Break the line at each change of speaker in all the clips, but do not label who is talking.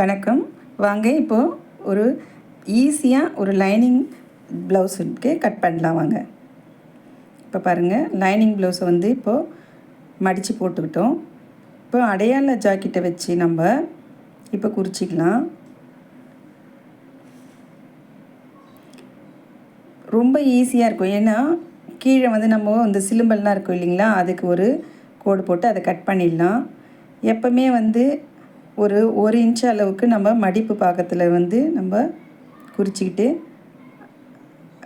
வணக்கம். வாங்க இப்போது ஒரு ஈஸியாக ஒரு லைனிங் ப்ளவுஸுக்கு கட் பண்ணலாம். வாங்க. இப்போ பாருங்கள் லைனிங் ப்ளவுஸை வந்து இப்போது மடித்து போட்டுக்கிட்டோம் இப்போ அடையாள ஜாக்கெட்டை வச்சு நம்ம இப்போ குறிச்சிக்கலாம். ரொம்ப ஈஸியாக இருக்கும். ஏன்னா கீழே வந்து நம்ம இந்த சிலும்பல்லாம் இருக்கும் இல்லைங்களா? அதுக்கு ஒரு கோடு போட்டு அதை கட் பண்ணிடலாம். எப்போவுமே வந்து ஒரு ஒரு இன்ச் அளவுக்கு நம்ம மடிப்பு பாக்கத்தில் வந்து நம்ம குறிச்சிக்கிட்டு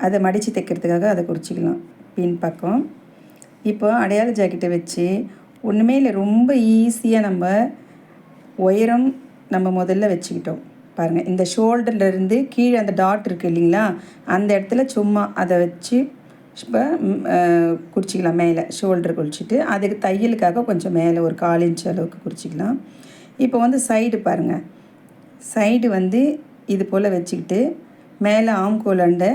அதை மடித்து தைக்கிறதுக்காக அதை குறிச்சிக்கலாம். பின் பக்கம். இப்போ அடையாள ஜாக்கெட்டை வச்சு ஒன்றுமே இல்லை ரொம்ப ஈஸியாக நம்ம உயரம் நம்ம முதல்ல வச்சுக்கிட்டோம். பாருங்கள் இந்த ஷோல்டர்லேருந்து கீழே அந்த டாட் இருக்குது இல்லைங்களா அந்த இடத்துல சும்மா அதை வச்சு இப்போ குறிச்சிக்கலாம் மேலே. ஷோல்டர் குறிச்சிட்டு அதுக்கு தையலுக்காக கொஞ்சம் மேலே ஒரு கால் இன்ச் அளவுக்கு குறிச்சிக்கலாம். இப்போ வந்து சைடு பாருங்கள் சைடு வந்து இது போல் வச்சுக்கிட்டு மேலே ஆம்கோலண்டை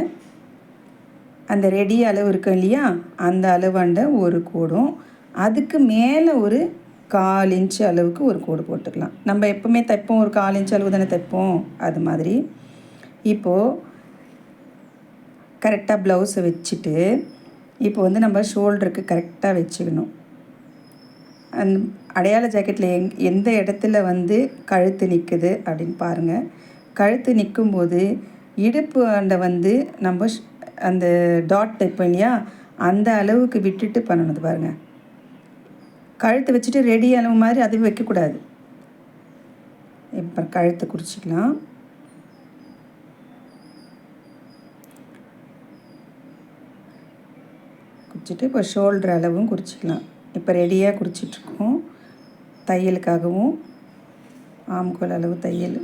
அந்த ரெடி அளவு இருக்கும் இல்லையா? அந்த அளவாண்ட ஒரு கூடும். அதுக்கு மேலே ஒரு கால் இன்ச் அளவுக்கு ஒரு கோடு போட்டுக்கலாம். நம்ம எப்போவுமே தைப்போம். ஒரு கால் இன்ச்சு அளவு தானே தைப்போம். அது மாதிரி. இப்போது கரெக்டாக ப்ளவுஸை வச்சுட்டு இப்போ வந்து நம்ம ஷோல்டருக்கு கரெக்டாக வச்சுக்கணும். அந் அடையாள ஜாக்கெட்டில் எங் எந்த இடத்துல வந்து கழுத்து நிற்குது அப்படின்னு பாருங்கள் கழுத்து நிற்கும்போது இடுப்பு அண்டை வந்து நம்ம அந்த டாட் தைப்போம் இல்லையா அந்த அளவுக்கு விட்டுட்டு பண்ணணும். பாருங்கள் கழுத்தை வச்சுட்டு ரெடி அளவு மாதிரி அதுவும் வைக்கக்கூடாது இப்போ கழுத்தை குறிச்சிக்கலாம் குறிச்சிட்டு இப்போ ஷோல்டர் அளவும் குறிச்சிக்கலாம் இப்போ ரெடியாக குறிச்சிட்ருக்கோம் தையலுக்காகவும் ஆம்கோல் அளவு தையல்.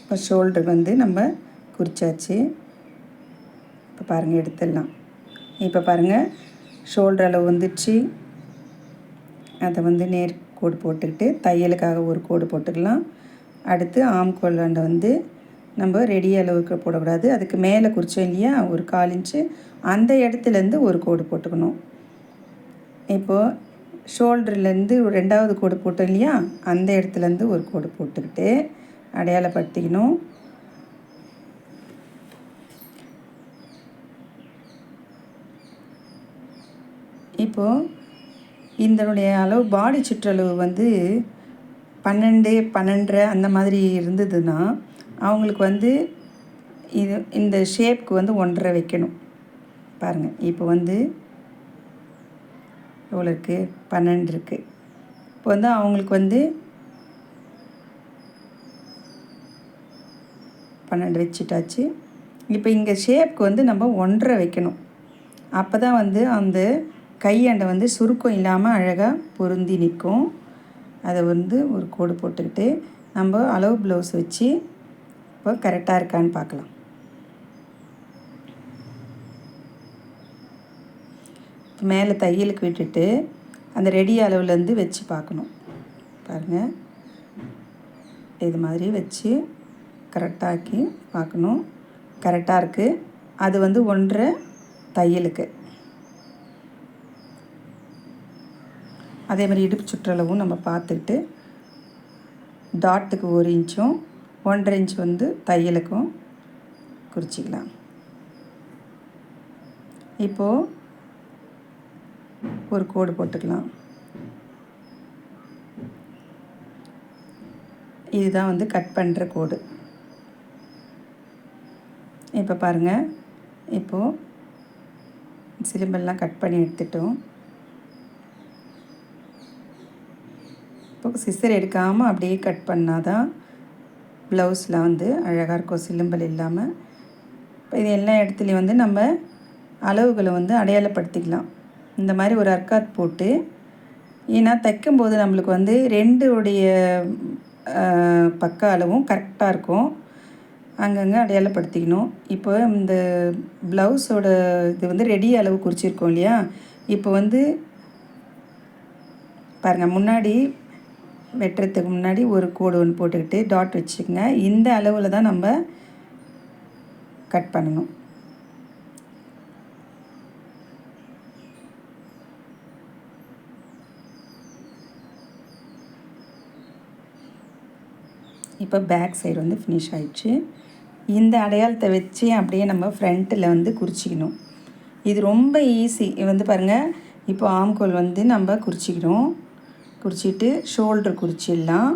இப்போ ஷோல்டர் வந்து நம்ம குறிச்சாச்சு. இப்போ பாருங்கள் எடுத்துடலாம். இப்போ பாருங்கள் ஷோல்டர் அளவு வந்துடுச்சு. அதை வந்து நேர் கோடு போட்டுக்கிட்டு தையலுக்காக ஒரு கோடு போட்டுக்கலாம். அடுத்து ஆம்கோல் ஆண்டை வந்து நம்ம ரெடி அளவுக்கு போடக்கூடாது. அதுக்கு மேலே குறிச்சோம் இல்லையா ஒரு கால் இன்ச்சு. அந்த இடத்துலேருந்து ஒரு கோடு போட்டுக்கணும். இப்போது ஷோல்டர்லேருந்து ரெண்டாவது கோடு போட்டோம் இல்லையா? அந்த இடத்துலேருந்து ஒரு கோடு போட்டுக்கிட்டு அடையாளப்படுத்திக்கணும். இப்போது இதனுடைய அளவு பாடி சுற்றளவு வந்து பன்னெண்டு பன்னெண்டரை அந்த மாதிரி இருந்ததுன்னா அவங்களுக்கு வந்து இது இந்த ஷேப்க்கு வந்து ஒன்றரை வைக்கணும். பாருங்கள் இப்போ வந்து எவ்வளோ இருக்குது பன்னெண்டு இருக்குது இப்போ வந்து அவங்களுக்கு வந்து பன்னெண்டு வச்சுட்டாச்சு. இப்போ இங்கே ஷேப்க்கு வந்து நம்ம ஒன்றரை வைக்கணும். அப்போ தான் வந்து அந்த கையாண்டை வந்து சுருக்கம் இல்லாமல் அழகாக பொருந்தி நிற்கும். அதை வந்து ஒரு கோடு போட்டுக்கிட்டு நம்ம அளவு ப்ளவுஸ் வச்சு இப்போ கரெக்டாக இருக்கான்னு பார்க்கலாம். மேலே தையலுக்கு விட்டுட்டு அந்த ரெடி அளவுலேருந்து வச்சு பார்க்கணும். பாருங்கள் இது மாதிரி வச்சு கரெக்டாக்கி பார்க்கணும். கரெக்டாக இருக்குது அது வந்து ஒன்றரை தையலுக்கு. அதே மாதிரி இடுப்பு சுற்றளவும் நம்ம பார்த்துட்டு டாட்டுக்கு ஒரு இன்ச்சும் ஒன்றரை இன்ச் வந்து தையலுக்கும் குறிச்சிக்கலாம். இப்போது ஒரு கோடு போட்டுக்கலாம். இதுதான் வந்து கட் பண்ணுற கோடு. இப்போ பாருங்கள் இப்போது சிலிம்பெல்லாம் கட் பண்ணி எடுத்துட்டோம். இப்போ சிசர் எடுக்காமல் அப்படியே கட் பண்ணால் தான் ப்ளவுஸில் வந்து அழகாக இருக்கும் சிலிம்பல் இல்லாமல் இப்போ இது எல்லா இடத்துலையும் வந்து நம்ம அளவுகளை வந்து அடையாளப்படுத்திக்கலாம். இந்த மாதிரி ஒரு அர்க்காத் போட்டு ஏன்னா தைக்கும்போது நம்மளுக்கு வந்து ரெண்டுடைய பக்க அளவும் கரெக்டாக இருக்கும். அங்கங்கே அடையாளப்படுத்திக்கணும். இப்போ இந்த ப்ளவுஸோட இது வந்து ரெடி அளவு குறிச்சிருக்கோம் இல்லையா? இப்போ வந்து பாருங்கள் முன்னாடி வெட்டுறதுக்கு முன்னாடி ஒரு கோடு ஒன்று போட்டுக்கிட்டு டாட் வச்சுக்கோங்க. இந்த அளவில் தான் நம்ம கட் பண்ணணும். இப்போ பேக் சைடு வந்து ஃபினிஷ் ஆயிடுச்சு. இந்த அடையாளத்தை வச்சு அப்படியே நம்ம ஃப்ரண்ட்டில் வந்து குறிச்சிக்கணும். இது ரொம்ப ஈஸி வந்து பாருங்கள் இப்போ ஆம்கோல் வந்து நம்ம குறிச்சிக்கிறோம் குறிச்சிட்டு ஷோல்டர் குறிச்சிடலாம்.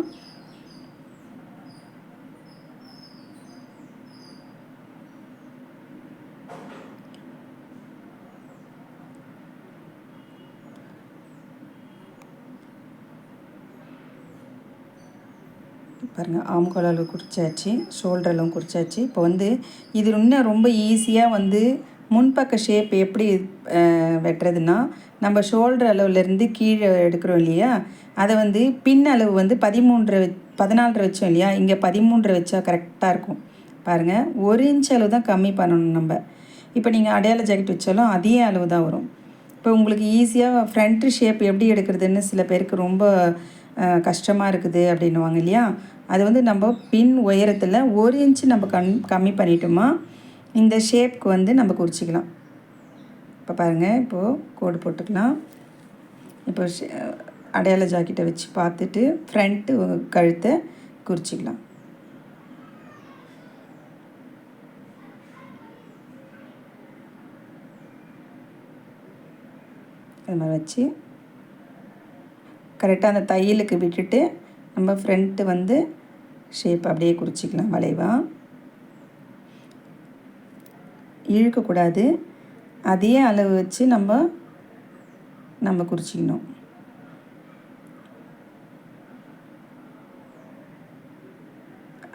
பாருங்கள் ஆம்கோல் அளவு குறிச்சாச்சு ஷோல்டர் அளவு குறிச்சாச்சு இப்போ வந்து இது இன்னும் ரொம்ப ஈஸியாக வந்து முன்பக்க ஷேப் எப்படி வெட்டுறதுன்னா நம்ம ஷோல்டர் அளவுலேருந்து கீழே எடுக்கிறோம் இல்லையா? அதை வந்து பின் அளவு வந்து பதிமூன்று பதினாலரை வச்சோம் இல்லையா? இங்கே பதிமூன்றரை வச்சா கரெக்டாக இருக்கும். பாருங்கள் ஒரு இன்ச் அளவு தான் கம்மி பண்ணணும் நம்ம. இப்போ நீங்கள் அடையாள ஜாக்கெட் வச்சாலும் அதே அளவு தான் வரும். இப்போ உங்களுக்கு ஈஸியாக ஃப்ரண்ட் ஷேப் எப்படி எடுக்கிறதுன்னு சில பேருக்கு ரொம்ப கஷ்டமாக இருக்குது அப்படின்னுவாங்க இல்லையா? அது வந்து நம்ம பின் உயரத்தில் ஒரு இன்ச்சு நம்ம கம் கம்மி பண்ணிட்டோமா இந்த ஷேப்க்கு வந்து நம்ம குறிச்சிக்கலாம். இப்போ பாருங்கள் இப்போது கோடு போட்டுக்கலாம். இப்போ ஷே- அடையாள ஜாக்கெட்டை வச்சு பார்த்துட்டு ஃப்ரண்ட்டு கழுத்தை குறிச்சிக்கலாம். அது மாதிரி வச்சு கரெக்டாக அந்த தையலுக்கு விட்டுட்டு நம்ம ஃப்ரண்ட்டு வந்து ஷேப் அப்படியே குறிச்சிக்கலாம் வளைவாக இழுக்கக்கூடாது. அதே அளவு வச்சு நம்ம நம்ம குறிச்சிக்கணும்.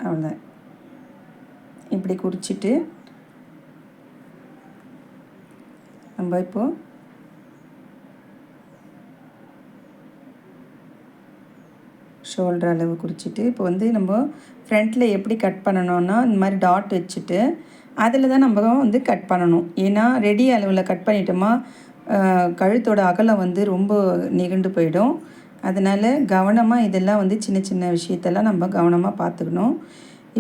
அவ்வளோதான் இப்படி குறிச்சிட்டு நம்ம இப்போது ஷோல்டர் அளவு குறிச்சிட்டு இப்போ வந்து நம்ம ஃப்ரண்ட்டில் எப்படி கட் பண்ணணும்னா இந்த மாதிரி டாட் வச்சுட்டு அதில் தான் நம்ம வந்து கட் பண்ணணும். ஏன்னா ரெடி அளவில் கட் பண்ணிட்டோமா கழுத்தோட அகலம் வந்து ரொம்ப நெகிண்டு போயிடும். அதனால் கவனமாக இதெல்லாம் வந்து சின்ன சின்ன விஷயத்தெல்லாம் நம்ம கவனமாக பார்த்துக்கணும்.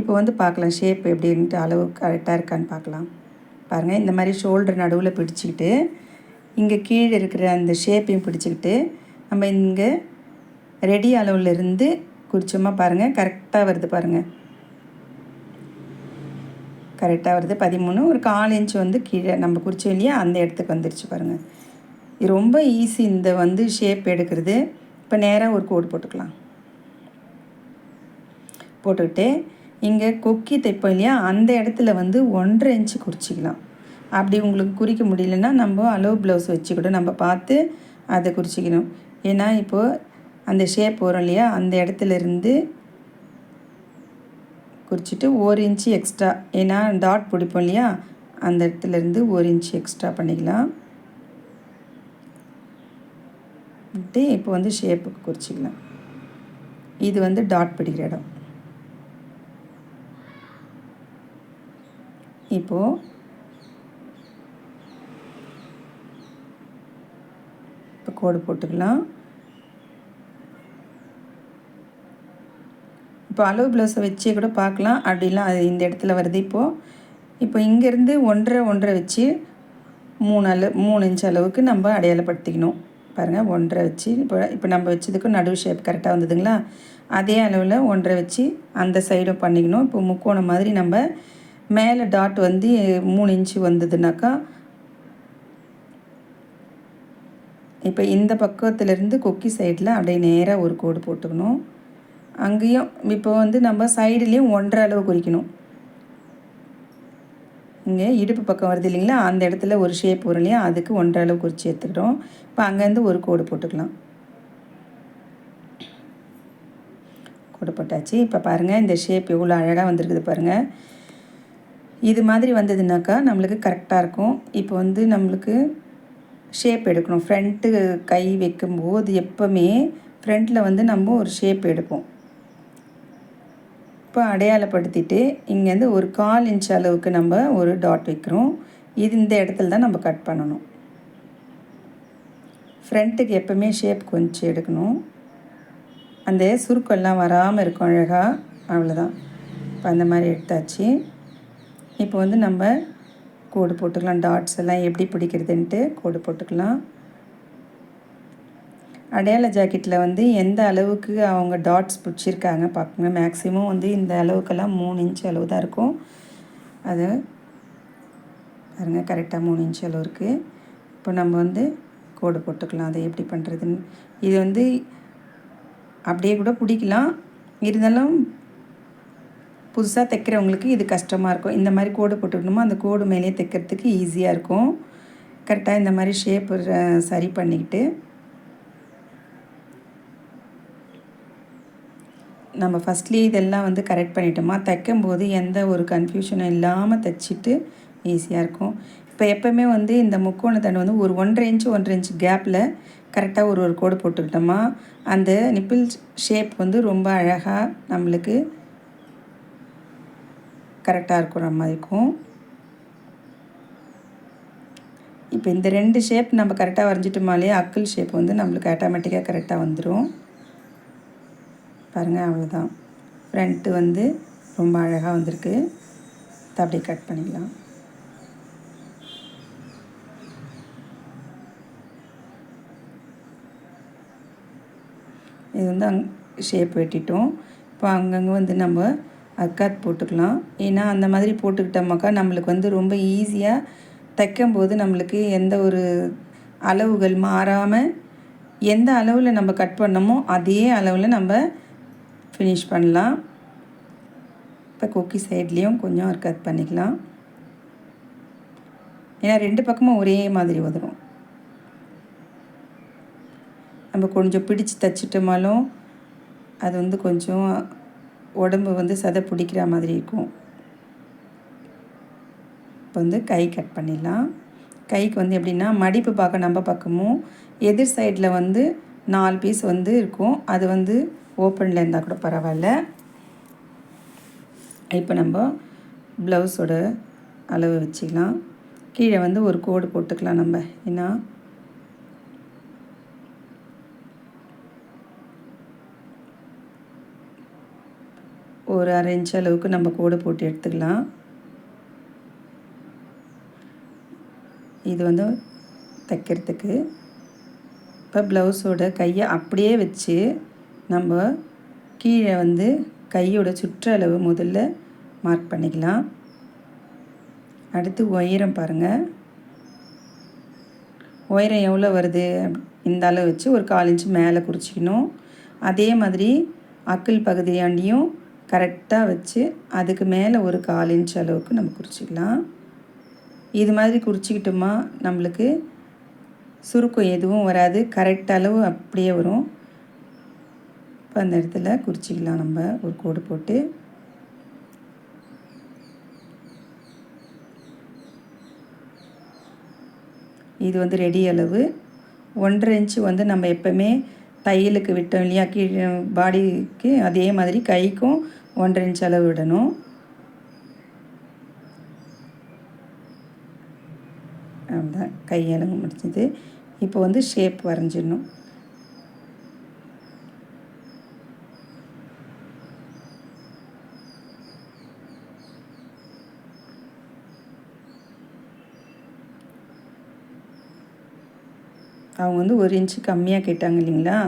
இப்போ வந்து பார்க்கலாம் ஷேப் எப்படின்ட்டு அளவு கரெக்டாக இருக்கான்னு பார்க்கலாம். பாருங்கள் இந்த மாதிரி ஷோல்டர் நடுவில் பிடிச்சிக்கிட்டு இங்கே கீழே இருக்கிற அந்த ஷேப்பையும் பிடிச்சிக்கிட்டு நம்ம இங்கே ரெடி அளவுலேருந்து இருந்து பாருங்கள் கரெக்டாக வருது பாருங்கள் கரெக்டாக வருது. பதிமூணு. ஒரு கால் இன்ச் வந்து கீழே நம்ம குறிச்சோம் இல்லையா? அந்த இடத்துக்கு வந்துருச்சு பாருங்கள் இது ரொம்ப ஈஸி இந்த வந்து ஷேப் எடுக்கிறது. இப்போ நேராக ஒரு கோடு போட்டுக்கலாம். போட்டுக்கிட்டு இங்கே கொக்கி தைப்போம் இல்லையா? அந்த இடத்துல வந்து ஒன்றரை இன்ச்சு குறிச்சிக்கலாம். அப்படி உங்களுக்கு குறிக்க முடியலன்னா நம்ம அளவு ப்ளவுஸ் வச்சு கூட நம்ம பார்த்து அதை குறிச்சிக்கணும். ஏன்னா இப்போது அந்த ஷேப் வரும் இல்லையா? அந்த இடத்துல இருந்து குறிச்சிட்டு ஒரு இன்ச்சு எக்ஸ்ட்ரா ஏன்னா டாட் பிடிப்போம் இல்லையா? அந்த இடத்துல இருந்து ஒரு இன்ச்சு எக்ஸ்ட்ரா பண்ணிக்கலாம். இப்போ வந்து ஷேப்புக்கு குறிச்சிக்கலாம். இது வந்து டாட் பிடிக்கிற இடம். இப்போது இப்போ கோடு போட்டுக்கலாம். இப்போ அளவு ப்ளவுஸை வச்சே கூட பார்க்கலாம். அப்படிலாம் அது இந்த இடத்துல வருது இப்போது இப்போ இங்கேருந்து ஒன்றரை ஒன்றரை வச்சு மூணு அளவு மூணு இன்ச் அளவுக்கு நம்ம அடையாளப்படுத்திக்கணும். பாருங்கள் ஒன்றரை வச்சு இப்போ இப்போ நம்ம வச்சதுக்கு நடுவு ஷேப் கரெக்டாக வந்ததுங்களா? அதே அளவில் ஒன்றரை வச்சு அந்த சைடும் பண்ணிக்கணும். இப்போ முக்கோணம் மாதிரி நம்ம மேலே டாட் வந்து மூணு இன்ச்சு வந்ததுனாக்கா இப்போ இந்த பக்கத்துலேருந்து கொக்கி சைடில் அப்படியே நேராக ஒரு கோடு போட்டுக்கணும். அங்கேயும் இப்போ வந்து நம்ம சைடுலேயும் ஒன்றரை அளவு குறிக்கணும். இங்கே இடுப்பு பக்கம் வருது இல்லைங்களா? அந்த இடத்துல ஒரு ஷேப் வரும் இல்லையா? அதுக்கு ஒன்றரை அளவு குறித்து எடுத்துக்கிறோம் இப்போ அங்கேருந்து ஒரு கோடு போட்டுக்கலாம். கோடு போட்டாச்சு. இப்போ பாருங்கள் இந்த ஷேப் எவ்வளோ அழகாக வந்திருக்குது பாருங்கள் இது மாதிரி வந்ததுனாக்கா நம்மளுக்கு கரெக்டாக இருக்கும். இப்போ வந்து நம்மளுக்கு ஷேப் எடுக்கணும். ஃப்ரண்ட்டு கை வைக்கும்போது எப்போவுமே ஃப்ரண்ட்டில் வந்து நம்ம ஒரு ஷேப் எடுப்போம். இப்போ அடையாளப்படுத்திட்டு இங்கேருந்து ஒரு கால் இன்ச் அளவுக்கு நம்ம ஒரு டாட் வைக்கிறோம். இது இந்த இடத்துல தான் நம்ம கட் பண்ணணும். ஃப்ரண்ட்டுக்கு எப்போவுமே ஷேப் கொஞ்சம் எடுக்கணும். அந்த சுருக்கெல்லாம் வராமல் இருக்கும் அழகாக அவ்வளோதான் இப்போ அந்த மாதிரி எடுத்தாச்சு. இப்போ வந்து நம்ம கோடு போட்டுக்கலாம். டாட்ஸ் எல்லாம் எப்படி பிடிக்கிறதுன்ட்டு கோடு போட்டுக்கலாம். அடையாள ஜாக்கெட்டில் வந்து எந்த அளவுக்கு அவங்க டாட்ஸ் பிடிச்சிருக்காங்க பார்க்குங்க மேக்ஸிமம் வந்து இந்த அளவுக்கெல்லாம் மூணு இன்ச் அளவு தான் இருக்கும். அது பாருங்கள் கரெக்டாக மூணு இன்ச் அளவு இருக்குது இப்போ நம்ம வந்து கோடு போட்டுக்கலாம். அதை எப்படி பண்ணுறதுன்னு இது வந்து அப்படியே கூட பிடிக்கலாம். இருந்தாலும் புதுசாக தைக்கிறவங்களுக்கு இது கஷ்டமாக இருக்கும். இந்த மாதிரி கோடு போட்டுக்கணுமோ? அந்த கோடு மேலேயே தைக்கிறதுக்கு ஈஸியாக இருக்கும். கரெக்டாக இந்த மாதிரி ஷேப் சரி பண்ணிக்கிட்டு நம்ம ஃபஸ்ட்லேயே இதெல்லாம் வந்து கரெக்ட் பண்ணிட்டோமா? தைக்கும்போது எந்த ஒரு கன்ஃபியூஷனும் இல்லாமல் தைச்சிட்டு ஈஸியாக இருக்கும். இப்போ எப்போவுமே வந்து இந்த முக்கோண தண்டு வந்து ஒரு ஒன்றரை இன்ச்சு ஒன்றரை இன்ச்சு கேப்பில் கரெக்டாக ஒரு ஒரு கோடு போட்டுக்கிட்டோமா? அந்த நிப்பிள் ஷேப் வந்து ரொம்ப அழகாக நம்மளுக்கு கரெக்டாக இருக்கிற மாதிரி இருக்கும். இப்போ இந்த ரெண்டு ஷேப் நம்ம கரெக்டாக வரைஞ்சிட்டோமாலே அக்கிள் ஷேப் வந்து நம்மளுக்கு ஆட்டோமேட்டிக்காக கரெக்டாக வந்துடும் பாருங்கள் அவ்வளோதான் ஃப்ரண்ட்டு வந்து ரொம்ப அழகாக வந்திருக்கு. அப்படியே கட் பண்ணிக்கலாம். இது வந்து அங் ஷேப் வெட்டிட்டோம். இப்போ அங்கங்கே வந்து நம்ம அக்காத் போட்டுக்கலாம். ஏன்னா அந்த மாதிரி போட்டுக்கிட்டோமாக்கா நம்மளுக்கு வந்து ரொம்ப ஈஸியாக தைக்கும்போது நம்மளுக்கு எந்த ஒரு அளவுகள் மாறாமல் எந்த அளவில் நம்ம கட் பண்ணமோ அதே அளவில் நம்ம ஃபினிஷ் பண்ணலாம். இப்போ கொக்கி சைட்லேயும் கொஞ்சம் கட் பண்ணிக்கலாம். ஏன்னா ரெண்டு பக்கமும் ஒரே மாதிரி வந்துடும் நம்ம கொஞ்சம் பிடிச்சு தைச்சிட்டோமாலும் அது வந்து கொஞ்சம் உடம்பு வந்து சதை பிடிக்கிற மாதிரி இருக்கும். இப்போ வந்து கை கட் பண்ணிடலாம். கைக்கு வந்து எப்படின்னா மடிப்பு பார்க்க நம்ம பக்கமும் எதிர் சைடில் வந்து நாலு பீஸ் வந்து இருக்கும். அது வந்து ஓப்பனில் இருந்தால் கூட பரவாயில்ல. இப்போ நம்ம ப்ளவுஸோட அளவு வச்சுக்கலாம். கீழே வந்து ஒரு கோடு போட்டுக்கலாம் நம்ம. ஏன்னா ஒரு அரை இன்ச் அளவுக்கு நம்ம கோடு போட்டு எடுத்துக்கலாம். இது வந்து தைக்கிறதுக்கு. இப்போ ப்ளவுஸோட கையை அப்படியே வச்சு நம்ம கீழே வந்து கையோட சுற்றளவு முதல்ல மார்க் பண்ணிக்கலாம். அடுத்து உயரம் பாருங்கள் உயரம் எவ்வளோ வருது? இந்த அளவு வச்சு ஒரு கால் இன்ச்சு மேலே குறிச்சிக்கணும். அதே மாதிரி அக்கிள் பகுதியாண்டியும் கரெக்டாக வச்சு அதுக்கு மேலே ஒரு கால் இன்ச் அளவுக்கு நம்ம குறிச்சிக்கலாம். இது மாதிரி குறிச்சிக்கிட்டோமா? நம்மளுக்கு சுருக்கம் எதுவும் வராது. கரெக்ட் அளவு அப்படியே வரும். இப்போ அந்த இடத்துல குறிச்சிக்கலாம் நம்ம. ஒரு கோடு போட்டு. இது வந்து ரெடி அளவு. ஒன்றரை இன்ச்சு வந்து நம்ம எப்போவுமே தையலுக்கு விட்டோம் இல்லையா? கீழே பாடிக்கு அதே மாதிரி கைக்கும் ஒன்றரை இன்ச் அளவு விடணும். அவ்வளோதான் கையளவு முடிஞ்சது. இப்போ வந்து ஷேப் வரைஞ்சிடணும். அவங்க வந்து ஒரு இன்ச்சு கம்மியாக கேட்டாங்க இல்லைங்களா?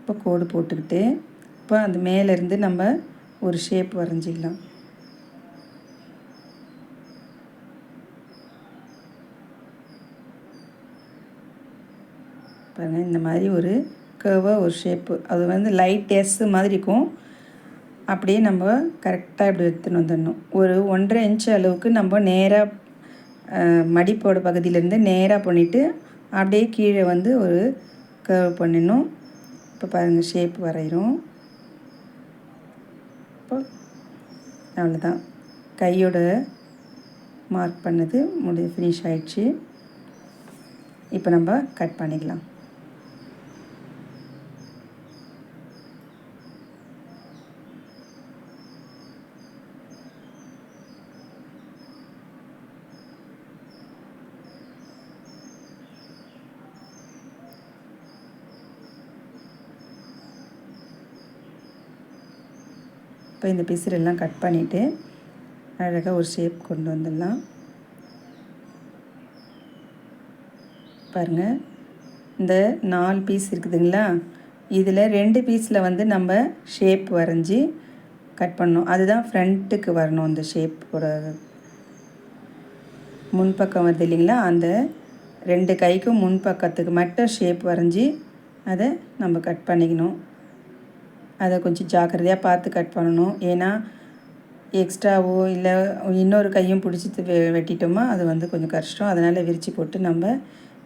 இப்போ கோடு போட்டுக்கிட்டு இப்போ அந்த மேலேருந்து நம்ம ஒரு ஷேப் வரைஞ்சிக்கலாம் பாருங்கள் இந்த மாதிரி ஒரு கர்வாக ஒரு ஷேப்பு அது வந்து லைட் எஸ் மாதிரி இருக்கும். அப்படியே நம்ம கரெக்டாக இப்படி எடுத்துன்னு வந்துடணும். ஒரு ஒன்றரை இன்ச் அளவுக்கு நம்ம நேராக மடிப்போட பகுதியிலேருந்து நேராக பண்ணிவிட்டு அப்படியே கீழே வந்து ஒரு கர்வ் பண்ணிடணும். இப்போ பாருங்கள் ஷேப் வரைகிறோம் இப்போ அவ்வளோதான் கையோட மார்க் பண்ணது முடி ஃபினிஷ் ஆயிடுச்சு. இப்போ நம்ம கட் பண்ணிக்கலாம். இப்போ இந்த பிசுரெல்லாம் கட் பண்ணிவிட்டு அழகாக ஒரு ஷேப் கொண்டு வந்துடலாம். பாருங்கள் இந்த நாலு பீஸ் இருக்குதுங்களா? இதில் ரெண்டு பீஸில் வந்து நம்ம ஷேப் வரைஞ்சி கட் பண்ணணும். அதுதான் ஃப்ரண்ட்டுக்கு வரணும் அந்த ஷேப்போட முன்பக்கம் வருது இல்லைங்களா? அந்த ரெண்டு கைக்கும் முன்பக்கத்துக்கு மட்டும் ஷேப் வரைஞ்சி அதை நம்ம கட் பண்ணிக்கணும். அதை கொஞ்சம் ஜாக்கிரதையாக பார்த்து கட் பண்ணணும். ஏன்னா எக்ஸ்ட்ராவோ இல்லை இன்னொரு கையும் பிடிச்சி வெ வெட்டிட்டோமா அது வந்து கொஞ்சம் கஷ்டம். அதனால் விரித்து போட்டு நம்ம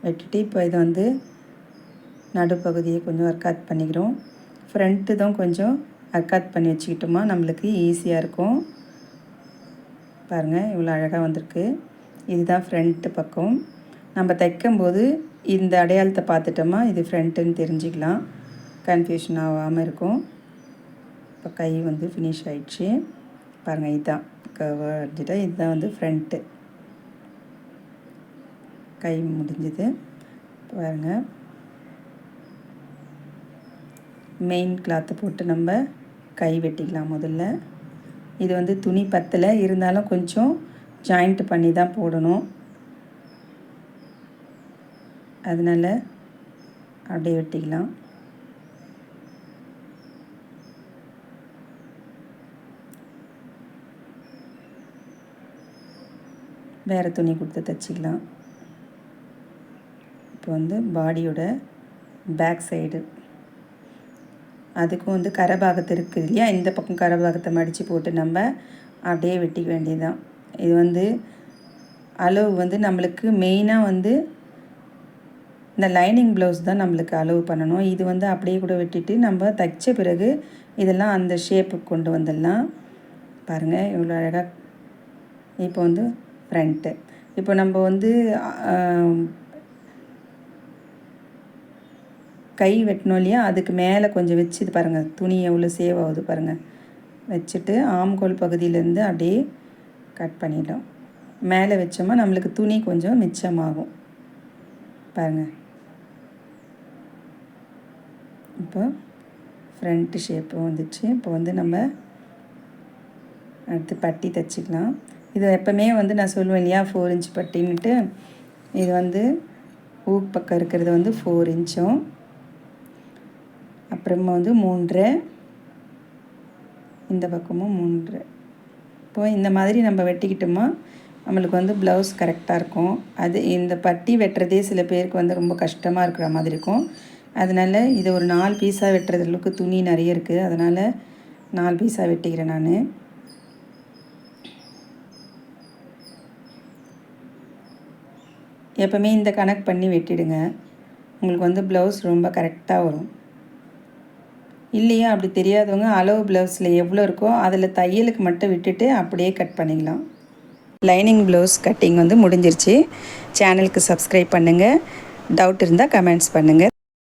வெட்டிட்டு இப்போ இதை வந்து நடுப்பகுதியை கொஞ்சம் ஒர்க் பண்ணிக்கிறோம். ஃப்ரண்ட்டு தான் கொஞ்சம் ஒர்க் பண்ணி வச்சுக்கிட்டோமா நம்மளுக்கு ஈஸியாக இருக்கும். பாருங்கள் இவ்வளோ அழகாக வந்திருக்கு. இதுதான் ஃப்ரண்ட்டு பக்கம். நம்ம தைக்கும்போது இந்த அடையாளத்தை பார்த்துட்டோமா இது ஃப்ரண்ட்டுன்னு தெரிஞ்சுக்கலாம். கன்ஃபியூஷன் ஆகாமல் இருக்கும். இப்போ கை வந்து ஃபினிஷ் ஆயிடுச்சு. பாருங்கள் இதுதான் வரைஞ்சிட்டா இதுதான் வந்து ஃப்ரண்ட்டு கை முடிஞ்சது. பாருங்கள் மெயின் கிளாத்தை போட்டு நம்ம கை வெட்டிக்கலாம் முதல்ல. இது வந்து துணி பத்தலை இருந்தாலும் கொஞ்சம் ஜாயிண்ட் பண்ணி தான் போடணும். அதனால் அப்படியே வெட்டிக்கலாம். வேறு துணி கொடுத்து தைச்சிக்கலாம். இப்போ வந்து பாடியோட பேக் சைடு. அதுக்கும் வந்து கரபாகத்து இருக்குது இல்லையா? இந்த பக்கம் கரபாகத்தை மடித்து போட்டு நம்ம அப்படியே வெட்டிக்க வேண்டியதுதான். இது வந்து அளவு வந்து நம்மளுக்கு மெயினாக வந்து இந்த லைனிங் ப்ளவுஸ் தான் நம்மளுக்கு அளவு பண்ணணும். இது வந்து அப்படியே கூட வெட்டிட்டு நம்ம தைச்ச பிறகு இதெல்லாம் அந்த ஷேப்புக்கு கொண்டு வந்துடலாம். பாருங்கள் இவ்வளோ அழகாக இப்போ வந்து ஃப்ரண்ட்டு. இப்போ நம்ம வந்து கை வெட்டினோம் இல்லையா? அதுக்கு மேலே கொஞ்சம் வச்சு இது பாருங்கள் துணி எவ்வளோ சேவ் ஆகுது பாருங்கள் வச்சுட்டு ஆம்கோல் பகுதியிலேருந்து அப்படியே கட் பண்ணிட்டோம். மேலே வச்சோமா நம்மளுக்கு துணி கொஞ்சம் மிச்சமாகும். பாருங்கள் இப்போ ஃப்ரண்ட்டு ஷேப்பு வந்துச்சு. இப்போ வந்து நம்ம அடுத்து பட்டி தைச்சிக்கலாம். இது எப்போவுமே வந்து நான் சொல்லுவேன் இல்லையா? ஃபோர் இன்ச் பட்டின்ட்டு இது வந்து ஊக் பக்கம் இருக்கிறது வந்து ஃபோர் இன்ச்சும் அப்புறமா வந்து மூன்று. இந்த பக்கமும் மூன்று. இப்போ இந்த மாதிரி நம்ம வெட்டிக்கிட்டோமா நம்மளுக்கு வந்து ப்ளவுஸ் கரெக்டாக இருக்கும். அது இந்த பட்டி வெட்டுறதே சில பேருக்கு வந்து ரொம்ப கஷ்டமாக இருக்கிற மாதிரி இருக்கும். அதனால் இது ஒரு நாலு பீஸாக வெட்டுறது அளவுக்கு துணி நிறைய இருக்குது. அதனால் நாலு பீஸாக வெட்டிக்கிறேன் நான். எப்போவுமே இந்த கணக்கு பண்ணி வெட்டிடுங்க. உங்களுக்கு வந்து ப்ளவுஸ் ரொம்ப கரெக்டாக வரும். இல்லையா அப்படி தெரியாதவங்க அளவு ப்ளவுஸில் எவ்வளோ இருக்கோ அதில் தையலுக்கு மட்டும் விட்டுட்டு அப்படியே கட் பண்ணிக்கலாம். லைனிங் ப்ளவுஸ் கட்டிங் வந்து முடிஞ்சிருச்சு. சேனலுக்கு சப்ஸ்கிரைப் பண்ணுங்கள் டவுட் இருந்தால் கமெண்ட்ஸ் பண்ணுங்கள்